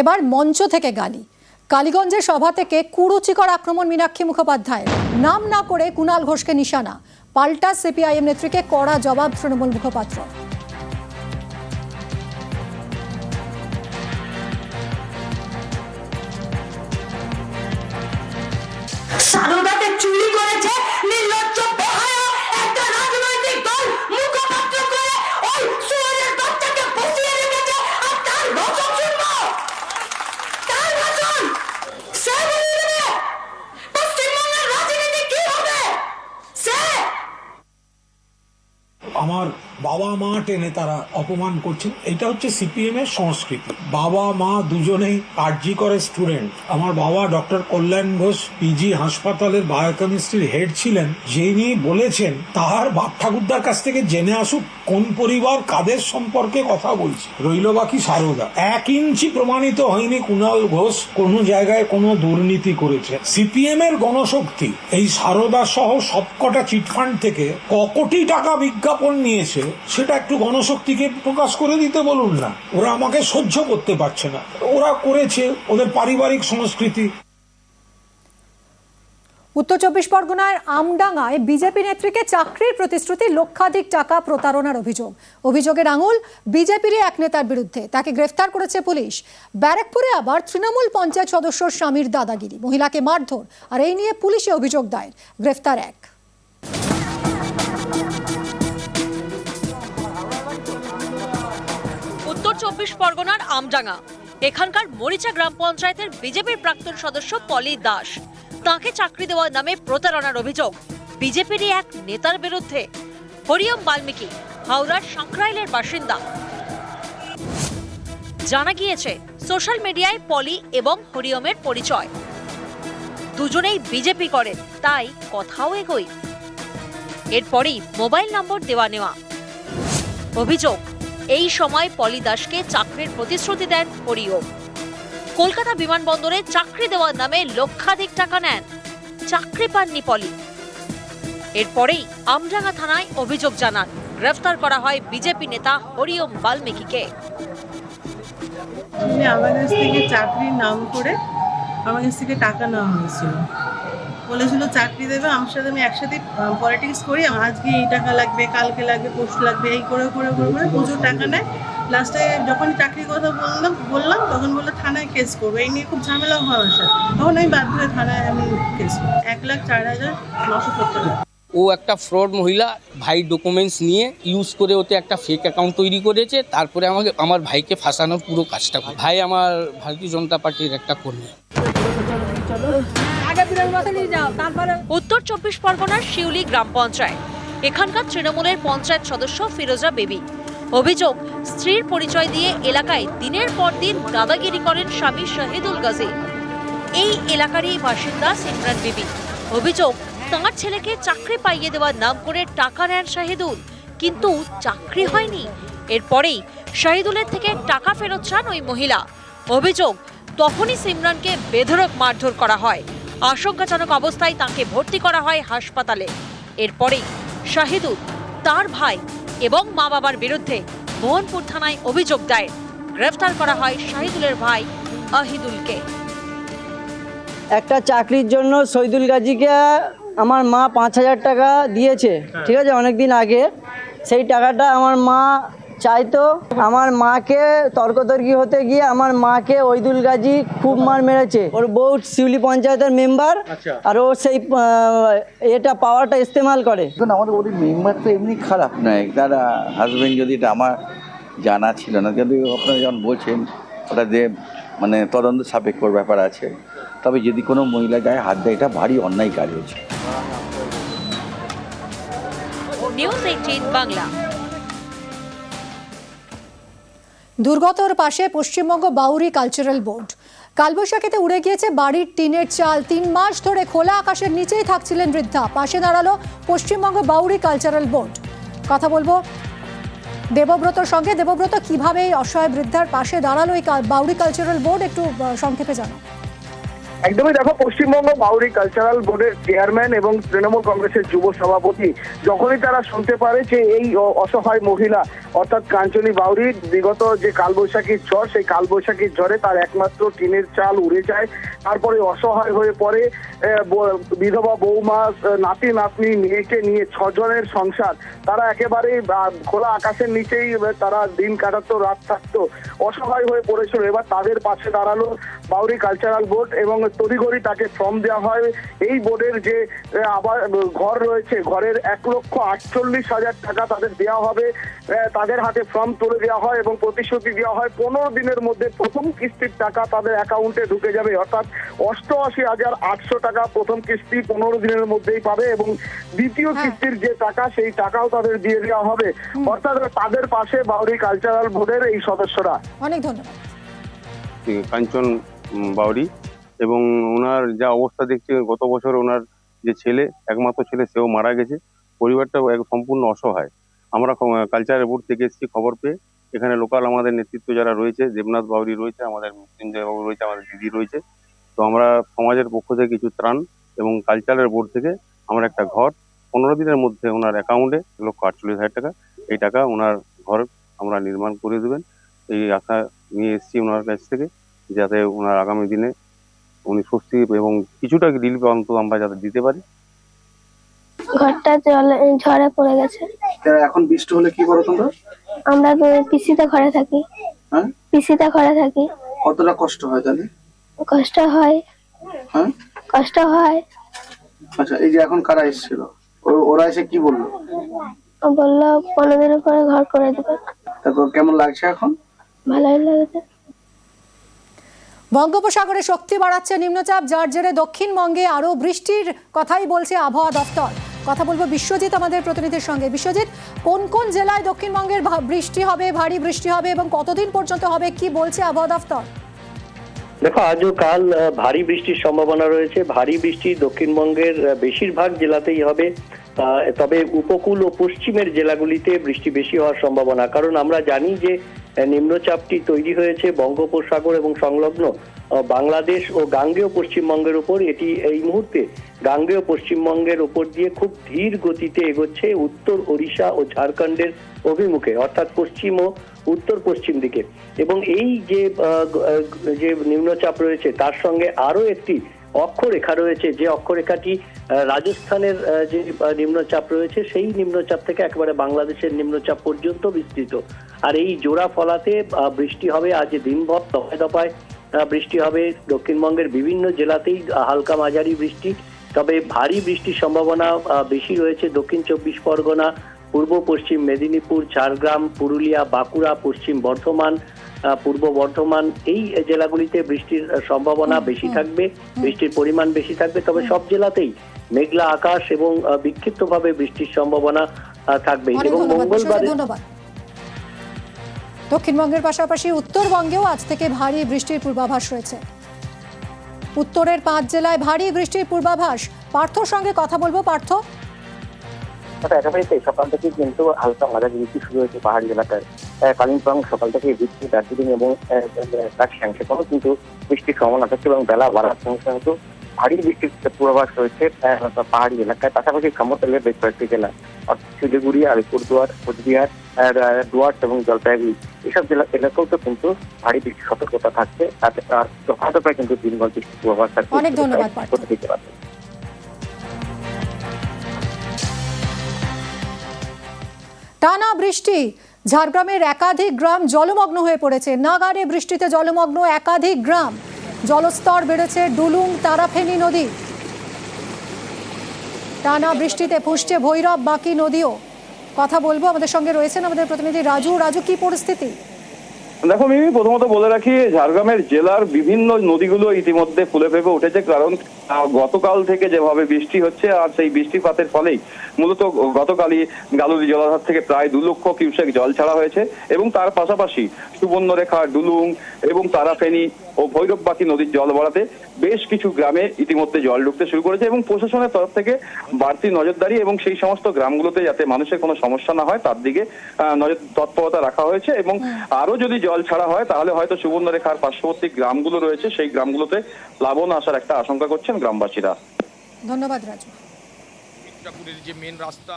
এবার মঞ্চ থেকে গালি। কালীগঞ্জের সভা থেকে কুরুচিকর আক্রমণ মীনাক্ষী মুখোপাধ্যায়ের। নাম না করে কুণাল ঘোষকে নিশানা। পাল্টা সিপিআইএম নেত্রীকে কড়া জবাব তৃণমূল মুখপাত্র। আমার বাবা মা টেনে তারা অপমান করছেন। এটা হচ্ছে সিপিএম এর সংস্কৃতি। বাবা, মা দুজনেই আরজি করে স্টুডেন্ট। আমার বাবা ডক্টর কল্যাণ ঘোষ পিজি হাসপাতালের বায়োকেমিস্ট্রির হেড ছিলেন। যিনি বলেছেন, তাহার বাপ ঠাকুরদার কাছ থেকে জেনে আসুক কোন পরিবার কাদের সম্পর্কে কথা বলছে। রইল বাকি সারদা। এক ইঞ্চি প্রমাণিত হয়নি কুণাল ঘোষ কোন জায়গায় কোনো দুর্নীতি করেছে। সিপিএম এর গণশক্তি, এই সারদা সহ সবকটা চিটফান্ড থেকে ক কোটি টাকা বিজ্ঞাপন নিয়েছে, সেটা একটু গণশক্তিকে প্রকাশ করে দিতে বলুন না। ওরা আমাকে সহ্য করতে পারছে না। ওরা করেছে ওদের পারিবারিক সংস্কৃতি। উত্তর চব্বিশ পরগনার আমডাঙ্গায় বিজেপি নেত্রীকে চাকরির প্রতিশ্রুতি লক্ষাধিক টাকা প্রতারণার অভিযোগ। অভিযোগের আঙুল বিজেপিরই এক নেতার বিরুদ্ধে, তাকে গ্রেফতার করেছে পুলিশ। ব্যারাকপুরে আবার তৃণমূল পঞ্চায়েত সদস্যর স্বামীর দাদাগিরি। মহিলাকে মারধর, আর এই নিয়ে পুলিশে অভিযোগ দায়ের। গ্রেফতার এক। চব্বিশ পরগনার আমডাঙ্গা। এখানকার মরিচা গ্রাম পঞ্চায়েতের বিজেপির প্রাক্তন সদস্য পলি দাস। তাকে চাকরি দেওয়ার নামে প্রতারণার অভিযোগ। বিজেপিরই এক নেতার বিরুদ্ধে। হরিয়ম বাল্মীকি, হাওড়ার সাঁকরাইলের বাসিন্দা। জানা গিয়েছে, সোশ্যাল মিডিয়ায় পলি এবং হরিয়মের পরিচয়। দুজনেই বিজেপি করেন তাই কথাও এগোই এরপরেই মোবাইল নম্বর দেওয়া নেওয়া। অভিযোগ এই সময় পলি দাসকে চাকরির প্রতিশ্রুতি দেন হরিওম কলকাতা বিমানবন্দরে চাকরি দেওয়ার নামে লক্ষাধিক টাকা নেন। চাকরি পাননি পলি। এরপরেই আমডাঙ্গা থানায় অভিযোগ জানান, গ্রেফতার করা হয় বিজেপি নেতা হরিওম বাল্মীকিকে। আমার কাছ থেকে চাকরির নাম করে আমার কাছ থেকে টাকা নেওয়া হয়েছিল। বলেছিল চাকরি দেবে আমার সাথে আমি একসাথে পলিটিক্স করি আজকে এই টাকা লাগবে কালকে লাগবে পরশু লাগবে এই করে করে করে করে প্রচুর টাকা নেয়। লাস্টে যখন চাকরির কথা বললাম বললাম তখন বলল থানায় কেস করব। এই নিয়ে খুব ঝামেলা হয় আমার সাথে। তখন আমি বাধ্য হয়ে থানায় আমি কেস করব এক লাখ চার হাজার নশো সত্তর টাকা। ও একটা ফ্রড মহিলা ভাই ডকুমেন্টস নিয়ে ইউজ করে ওতে একটা ফেক অ্যাকাউন্ট তৈরি করেছে তারপরে আমাকে আমার ভাইকে ফাঁসানোর পুরো কাজটা করে। ভাই আমার ভারতীয় জনতা পার্টির একটা কর্মী। উত্তর চব্বিশ পরগনার শিউলি গ্রাম পঞ্চায়েত। এখানকার তৃণমূলের পঞ্চায়েত সদস্য ফিরোজা বেবি। অভিযোগ, স্ত্রীর পরিচয় দিয়ে এলাকায় দিনের পর দিন দাদাগিরি করেন স্বামী শাহিদুল গাজী। এই এলাকারই বাসিন্দা সিমরান বিবি। অভিযোগ, তাঁর ছেলেকে চাকরি পাইয়ে দেওয়ার নাম করে টাকা নেন শাহিদুল, কিন্তু চাকরি হয়নি। এরপরেই শাহিদুলের থেকে টাকা ফেরত চান ওই মহিলা। অভিযোগ, তখনই সিমরানকে বেধড়ক মারধর করা হয়। আশঙ্কাজনক অবস্থায় তাকে ভর্তি করা হয় হাসপাতালে। এরপরেই শাহিদুল, তার ভাই এবং মা বাবার বিরুদ্ধে মোহনপুর থানায় অভিযোগ দেয় গ্রেফতার করা হয় শাহিদুলের ভাই আহিদুলকে। একটা চাকরির জন্য শহীদুল গাজীকে আমার মা পাঁচ হাজার টাকা দিয়েছে। ঠিক আছে অনেক দিন আগে। সেই টাকাটা আমার মা চাইতো। আমার মাকে তর্কতর্কি হতে গিয়ে আমার মাকে ওইদুল গাজী খুব মার মেরেছে। ওর বউ শিউলি পঞ্চায়েতের মেম্বার। আর ও সেই এটা পাওয়ারটা ইস্তেমাল করে। আমাদের ওদের মেম্বার তো এমনি খারাপ নয়। তারা হাজবেন্ড যদি এটা আমার জানা ছিল না কিন্তু আপনারা যখন বলছেন ওটা যে মানে তদন্ত সাপেক্ষ ব্যাপার আছে। তবে যদি কোনো মহিলা গায়ে হাত দেয় এটা ভারী অন্যায় কাজ হচ্ছে। News eighteen Bangla. দুর্গতর পাশে পশ্চিমবঙ্গ বাউরি কালচারাল বোর্ড। কালবৈশাখীতে উড়ে গিয়েছে বাড়ির টিনের চাল। তিন মাস ধরে খোলা আকাশের নিচেই থাকছিলেন বৃদ্ধা। পাশে দাঁড়াল পশ্চিমবঙ্গ বাউরি কালচারাল বোর্ড। কথা বলব দেবব্রতর সঙ্গে। দেবব্রত, কীভাবে এই অসহায় বৃদ্ধার পাশে দাঁড়াল এই বাউরি কালচারাল বোর্ড? একটু সংক্ষেপে জানো একদমই দেখো, পশ্চিমবঙ্গ বাউরি কালচারাল বোর্ডের চেয়ারম্যান এবং তৃণমূল কংগ্রেসের যুব সভাপতি, যখনই তারা শুনতে পারে যে এই অসহায় মহিলা, অর্থাৎ কাঞ্চনী বাউরি, বিগত যে কালবৈশাখীর ঝড়, সেই কালবৈশাখীর ঝড়ে তার একমাত্র টিনের চাল উড়ে যায়। তারপরে অসহায় হয়ে পড়ে বিধবা বৌমা নাতি, নাতনি, মেয়েকে নিয়ে ছজনের সংসার। তারা একেবারে খোলা আকাশের নিচেই তারা দিন কাটাতো, রাত থাকতো। অসহায় হয়ে পড়েছিল। এবার তাদের পাশে দাঁড়াল বাউরি কালচারাল বোর্ড এবং তড়িঘড়ি তাকে ফর্ম দেওয়া হয়। এই বোর্ডের যে আবার ঘর রয়েছে ঘরের এক লক্ষ আটচল্লিশ হাজার টাকা তাদের দেওয়া হবে। তাদের হাতে ফর্ম তুলে দেওয়া হয় এবং প্রতিশ্রুতি দেওয়া হয়। পনেরো দিনের মধ্যে প্রথম কিস্তির টাকা তাদের অ্যাকাউন্টে ঢুকে যাবে। অর্থাৎ অষ্টআশি হাজার আটশো টাকা প্রথম কিস্তি পনেরো দিনের মধ্যেই পাবে এবং দ্বিতীয় হ্যাঁ। কিস্তির যে টাকা সেই টাকাও তাদের দিয়ে দেওয়া হবে। অর্থাৎ তাদের পাশে বাউরি কালচারাল বোর্ডের এই সদস্যরা। অনেক ধন্যবাদ। কাঞ্চন বাউরি। এবং ওনার যা অবস্থা দেখছি, গত বছর ওনার যে ছেলে, একমাত্র ছেলে, সেও মারা গেছে। পরিবারটা এক সম্পূর্ণ অসহায়। আমরা কালচার বোর্ড থেকে এসেছি, খবর পেয়ে। এখানে লোকাল আমাদের নেতৃত্ব যারা রয়েছে, দেবনাথ বাউরি রয়েছে, আমাদের মৃত্যুঞ্জয় বাবু রয়েছে, আমাদের দিদি রয়েছে। তো আমরা সমাজের পক্ষ থেকে কিছু ত্রাণ এবং কালচারের বোর্ড থেকে আমরা একটা ঘর, পনেরো দিনের মধ্যে ওনার অ্যাকাউন্টে লক্ষ আটচল্লিশ হাজার টাকা, এই টাকা ওনার ঘর আমরা নির্মাণ করে দেবেন। এই আশা নিয়ে এসেছি ওনার কাছ থেকে, যাতে ওনার আগামী দিনে উনি স্বস্তি এবং কিছুটা রিলিফ অন্তত আমরা যাতে দিতে পারি। ঘরটা জলে ঝড়ে পড়ে গেছে। এখন বৃষ্টি হলে কি করো তোমরা? আমরা তো পিসিতে ঘরে থাকি। হ্যাঁ? পিসিতে ঘরে থাকি। কতটা কষ্ট হয় তাহলে? কষ্ট হয়। হ্যাঁ? কষ্ট হয়। আচ্ছা এই যে এখন কারা এসেছিল? ওরা এসে কি বলল? ও বলল পনেরো দিনের পরে ঘর করে দেবে। তারপর কেমন লাগছে এখন? ভালোই লাগছে। বঙ্গোপসাগরে শক্তি বাড়াচ্ছে নিম্নচাপ, যার জেরে দক্ষিণবঙ্গে আরও বৃষ্টির কথাই বলছে আবহাওয়া দফতর। কথা বলব বিশ্বজিৎ, আমাদের প্রতিনিধির সঙ্গে। বিশ্বজিৎ, কোন কোন জেলায় দক্ষিণবঙ্গের বৃষ্টি হবে, ভারী বৃষ্টি হবে এবং কতদিন পর্যন্ত হবে, কি বলছে আবহাওয়া দফতর? দেখো আজ ও কাল ভারী বৃষ্টির সম্ভাবনা রয়েছে। ভারী বৃষ্টি দক্ষিণবঙ্গের বেশিরভাগ জেলাতেই হবে। তবে উপকূল ও পশ্চিমের জেলাগুলিতে বৃষ্টি বেশি হওয়ার সম্ভাবনা। কারণ আমরা জানি যে নিম্নচাপটি তৈরি হয়েছে বঙ্গোপসাগর এবং সংলগ্ন বাংলাদেশ ও গাঙ্গেয় পশ্চিমবঙ্গের উপর। এটি এই মুহূর্তে গাঙ্গেয় পশ্চিমবঙ্গের উপর দিয়ে খুব ধীর গতিতে এগোচ্ছে উত্তর ওড়িশা ও ঝাড়খণ্ডের অভিমুখে, অর্থাৎ পশ্চিম ও উত্তর পশ্চিম দিকে। এবং এই যে যে নিম্নচাপ রয়েছে, তার সঙ্গে আরও একটি অক্ষরেখা রয়েছে, যে অক্ষরেখাটি রাজস্থানের যে নিম্নচাপ রয়েছে, সেই নিম্নচাপ থেকে একেবারে বাংলাদেশের নিম্নচাপ পর্যন্ত বিস্তৃত। আর এই জোড়া ফলাতে বৃষ্টি হবে আজ দিনভর, দফায় দফায় বৃষ্টি হবে। দক্ষিণবঙ্গের বিভিন্ন জেলাতেই হালকা মাঝারি বৃষ্টি, তবে ভারী বৃষ্টির সম্ভাবনা বেশি রয়েছে দক্ষিণ চব্বিশ পরগনা, পূর্ব পশ্চিম মেদিনীপুর, ঝাড়গ্রাম, পুরুলিয়া, বাঁকুড়া, পশ্চিম বর্ধমান পূর্ব বর্ধমান এই জেলাগুলিতে বৃষ্টির সম্ভাবনা বেশি থাকবে বৃষ্টির পরিমাণ বেশি থাকবে তবে সব জেলাতেই মেঘলা আকাশ এবং বিক্ষিপ্তভাবে বৃষ্টির সম্ভাবনা থাকবে। এবং মঙ্গলবারে দক্ষিণবঙ্গের পাশাপাশি উত্তরবঙ্গেও আজ থেকে ভারী বৃষ্টির পূর্বাভাস রয়েছে। উত্তরের পাঁচ জেলায় ভারী বৃষ্টির পূর্বাভাস। পার্থর সঙ্গে কথা বলব পার্থ। তবে একেবারে সকাল থেকে কিন্তু হালকা মাঝারি বৃষ্টি শুরু হয়েছে পাহাড়ি এলাকায়। কালিম্পং সকাল থেকে বৃষ্টি দার্জিলিং এবং রাজশাহী সেখানেও কিন্তু বৃষ্টির সম্ভাবনা থাকছে এবং বেলা বাড়ার সঙ্গে সঙ্গে কিন্তু ভারী বৃষ্টির পূর্বাভাস রয়েছে পাহাড়ি এলাকায়। পাশাপাশি সমতলের বেশ কয়েকটি জেলা অর্থাৎ শিলিগুড়ি আলিপুরদুয়ার কোচবিহার ডুয়ার্স এবং জলপাইগুড়ি। এসব জেলা এলাকাও তো কিন্তু ভারী বৃষ্টির সতর্কতা থাকছে। তাতে আর কিন্তু দিনভর বৃষ্টির পূর্বাভাস থাকছে। অনেক ধন্যবাদ, টানা বৃষ্টি। ঝাড়গ্রামের একাধিক গ্রাম জলমগ্ন হয়ে পড়েছে। নাগারে বৃষ্টিতে জলমগ্ন একাধিক গ্রাম। জলস্তর বেড়েছে ডুলুং তারাফেনি নদী। টানা বৃষ্টিতে ফুসছে ভৈরব বাকি নদীও। কথা বলব, আমাদের সঙ্গে রয়েছেন আমাদের প্রতিনিধি রাজু। রাজু, কি পরিস্থিতি? দেখো মিমি, প্রথমত বলে রাখি, ঝাড়গ্রামের জেলার বিভিন্ন নদীগুলো ইতিমধ্যে ফুলে ফেপে উঠেছে, কারণ গতকাল থেকে যেভাবে বৃষ্টি হচ্ছে, আর সেই বৃষ্টিপাতের ফলেই মূলত গতকালই গালুরি জলাধার থেকে প্রায় দু লক্ষ কিউসেক জল ছাড়া হয়েছে, এবং তার পাশাপাশি সুবর্ণরেখা, ডুলুং এবং তারাফেনী ও ভৈরববাকি নদীর জল বাড়াতে বেশ কিছু গ্রামে ইতিমধ্যে জল ঢুকতে শুরু করেছে এবং প্রশাসনের তরফ থেকে বাড়তি নজরদারি এবং সেই সমস্ত গ্রামগুলোতে যাতে মানুষের কোনো সমস্যা না হয় তার দিকে নজর তৎপরতা রাখা হয়েছে এবং আরও যদি জল জল ছাড়া হয় তাহলে হয়তো সুবর্ণরেখার পার্শ্ববর্তী গ্রামগুলো রয়েছে সেই গ্রামগুলোতে প্লাবন আসার একটা আশঙ্কা করছেন গ্রামবাসীরা। ধন্যবাদ রাজু। যে মেন রাস্তা